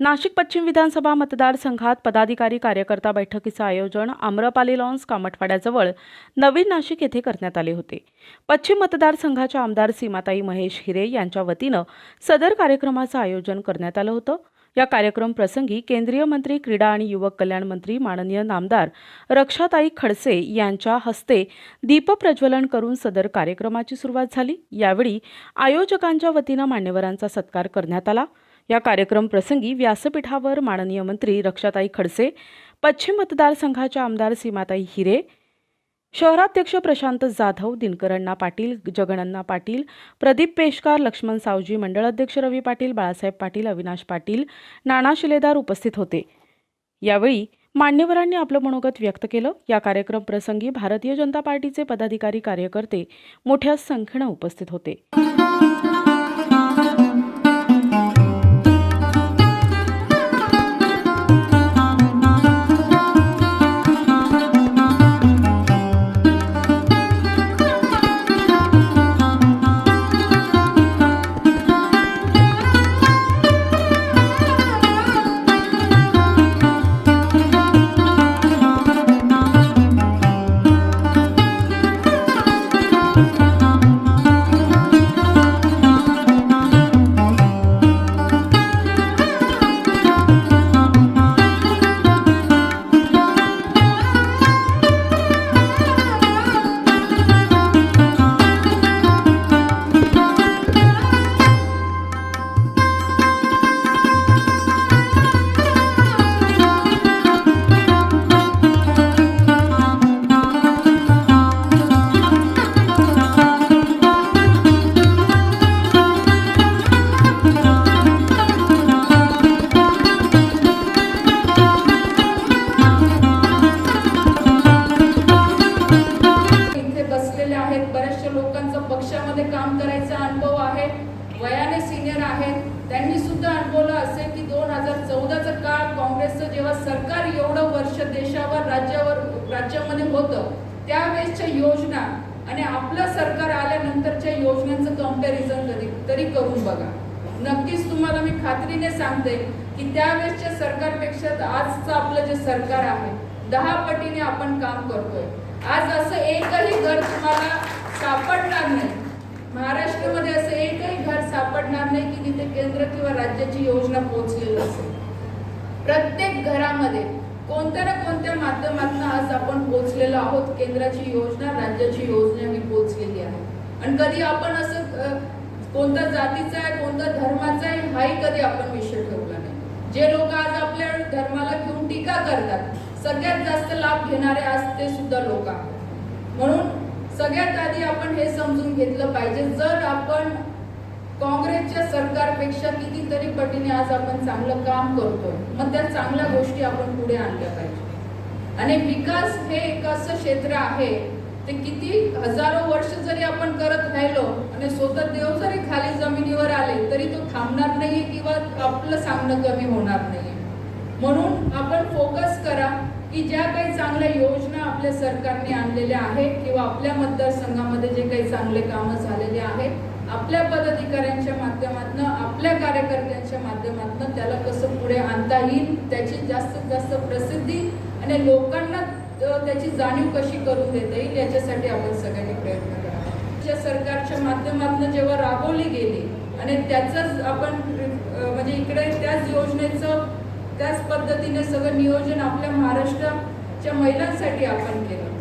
नाशिक पश्चिम विधानसभा मतदारसंघात पदाधिकारी कार्यकर्ता बैठकीचं आयोजन आम्रपाली लॉन्स कामठवाड्याजवळ नवीन नाशिक येथे करण्यात आले होते. पश्चिम मतदारसंघाच्या आमदार सीमाताई महेश हिरे यांच्या वतीनं सदर कार्यक्रमाचं आयोजन करण्यात आलं होतं. या कार्यक्रम प्रसंगी केंद्रीय मंत्री क्रीडा आणि युवक कल्याण मंत्री माननीय नामदार रक्षाताई खडसे यांच्या हस्ते दीपप्रज्वलन करून सदर कार्यक्रमाची सुरुवात झाली. यावेळी आयोजकांच्या वतीनं मान्यवरांचा सत्कार करण्यात आला. या कार्यक्रम प्रसंगी व्यासपीठावर माननीय मंत्री रक्षाताई खडसे पश्चिम मतदारसंघाच्या आमदार सीमाताई हिरे शहराध्यक्ष प्रशांत जाधव दिनकरण्णा पाटील जगनन्ना पाटील प्रदीप पेशकार लक्ष्मण सावजी मंडळ अध्यक्ष रवी पाटील बाळासाहेब पाटील अविनाश पाटील नाना शिलेदार उपस्थित होते. यावेळी मान्यवरांनी आपलं मनोगत व्यक्त केलं. या कार्यक्रम प्रसंगी भारतीय जनता पार्टीचे पदाधिकारी कार्यकर्ते मोठ्या संख्येनं उपस्थित होते. काँग्रेसचं जेव्हा सरकार एवढं वर्ष देशावर राज्यावर राज्यामध्ये होतं त्यावेळेसच्या योजना आणि आपलं सरकार आल्यानंतरच्या योजनांचं कंपॅरिझन तरी तरी करून बघा. नक्कीच तुम्हाला मी खात्रीने सांगते की त्यावेळेसच्या सरकारपेक्षा आजचं आपलं जे सरकार आहे दहा पटीने आपण काम करतोय. आज असं एकही घर तुम्हाला सापडणार नाही. महाराष्ट्रामध्ये असं एकही घर सापडणार नाही की तिथे केंद्र किंवा राज्याची योजना पोहोचलेली असेल प्रत्येक घरामध्ये कोणत्या ना कोणत्या माध्यमातून आज आपण पोहोचलेलो आहोत केंद्राची योजना राज्याची योजना ही पोहोचलेली आहे. आणि कधी आपण असं कोणता कोणत्या जातीचा आहे कोणत्या धर्माचा आहे हाही कधी आपण विषय ठेवला नाही. जे लोक आज आपल्या धर्माला घेऊन टीका करतात सगळ्यात जास्त लाभ घेणारे आज ते सुद्धा लोक आहेत. म्हणून सगळ्यात आधी आपण हे समजून घेतलं पाहिजे जर आपण काँग्रेसच्या सरकारपेक्षा कितीतरी आज आपण चांगलं काम करतोय. मग त्या चांगल्या गोष्टी आपण पुढे आणल्या पाहिजे. आणि विकास हे एक असं क्षेत्र आहे ते किती हजारो वर्ष जरी आपण करत राहिलो आणि स्वतः देव जरी खाली जमिनीवर आले तरी तो थांबणार नाहीये किंवा आपलं सांगणं कमी होणार नाहीये. म्हणून आपण फोकस करा की ज्या काही चांगल्या योजना आपल्या सरकारने आणलेल्या आहेत किंवा आपल्या मतदारसंघामध्ये जे काही चांगले कामं झालेले आहेत आपल्या पदाधिकाऱ्यांच्या माध्यमातून आपल्या कार्यकर्त्यांच्या माध्यमातून त्याला कसं पुढे आणता येईल त्याची जास्तीत जास्त प्रसिद्धी आणि लोकांना त्याची जाणीव कशी करून देता येईल याच्यासाठी आपण सगळ्यांनी प्रयत्न करावा. ज्या सरकारच्या माध्यमातून जेव्हा राबवली गेली आणि त्याचंच आपण म्हणजे इकडे त्याच योजनेचं त्याच पद्धतीने सगळं नियोजन आपल्या महाराष्ट्राच्या महिलांसाठी आपण केलं.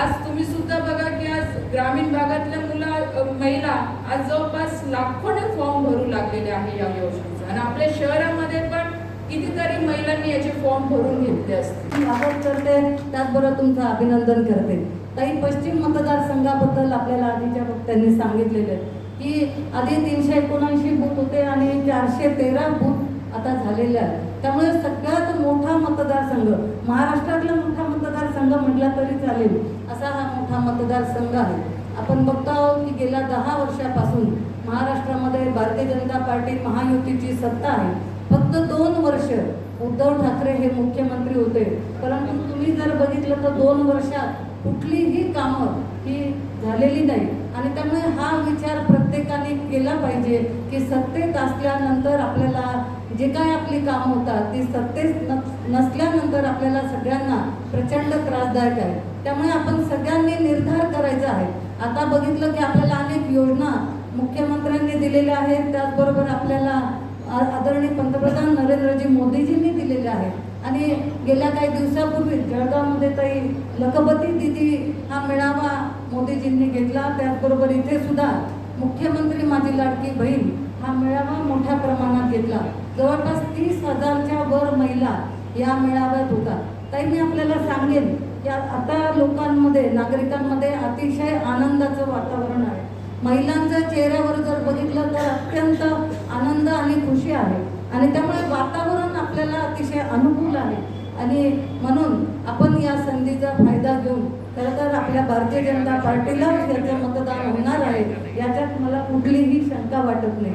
आज तुम्ही सुद्धा बघा की आज ग्रामीण भागातल्या मुला महिला आज जवळपास लाखोने फॉर्म भरू लागलेले आहे या योजनेचा. आणि आपल्या शहरामध्ये पण कितीतरी महिलांनी याचे फॉर्म भरून घेतले असतील. स्वागत करते. त्याचबरोबर तुमचं अभिनंदन करते. ताई पश्चिम मतदारसंघाबद्दल आपल्याला आधीच्या वक्त्यांनी सांगितलेलं आहे की आधी तीनशे एकोणऐंशी बूथ होते आणि चारशे तेरा बूथ आता झालेले आहेत. त्यामुळे सगळ्यात मोठा मतदारसंघ महाराष्ट्रातला मोठा मतदारसंघ म्हटला तरी चालेल. असा हा मोठा मतदारसंघ आहे. आपण बघतो आहोत की गेल्या दहा वर्षापासून महाराष्ट्रामध्ये भारतीय जनता पार्टी महायुतीची सत्ता आहे. फक्त दोन वर्ष उद्धव ठाकरे हे मुख्यमंत्री होते. परंतु तुम्ही जर बघितलं तर दोन वर्षात कुठलीही कामं ही झालेली नाही. आणि त्यामुळे हा विचार प्रत्येकाने केला पाहिजे की सत्तेत असल्यानंतर आपल्याला जे काय आपली काम होतात ती सत्तेत नसल्यानंतर आपल्याला सगळ्यांना प्रचंड त्रासदायक आहे. त्यामुळे आपण सगळ्यांनी निर्धार करायचा आहे. आता बघितलं की आपल्याला अनेक योजना मुख्यमंत्र्यांनी दिलेल्या आहेत. त्याचबरोबर आपल्याला आदरणीय पंतप्रधान नरेंद्रजी मोदीजींनी दिलेल्या आहेत. आणि गेल्या काही दिवसापूर्वी जळगावमध्ये ताई लखपती दिदी हा मेळावा मोदीजींनी घेतला. त्याचबरोबर इथे सुद्धा मुख्यमंत्री माझी लाडकी बहीण हा मेळावा मोठ्या प्रमाणात घेतला. जवळपास तीस हजारच्या वर महिला या मेळाव्यात होता ताई मी आपल्याला सांगेन की आता लोकांमध्ये नागरिकांमध्ये अतिशय आनंदाचं वातावरण आहे. महिलांच्या चेहऱ्यावर जर बघितलं तर अत्यंत आनंद आणि खुशी आहे. आणि त्यामुळे वातावरण आपल्याला अतिशय अनुकूल आहे. आणि म्हणून आपण या संधीचा फायदा घेऊन खरं तर आपल्या भारतीय जनता पार्टीला याचं मतदान होणार आहे याच्यात मला कुठलीही शंका वाटत नाही.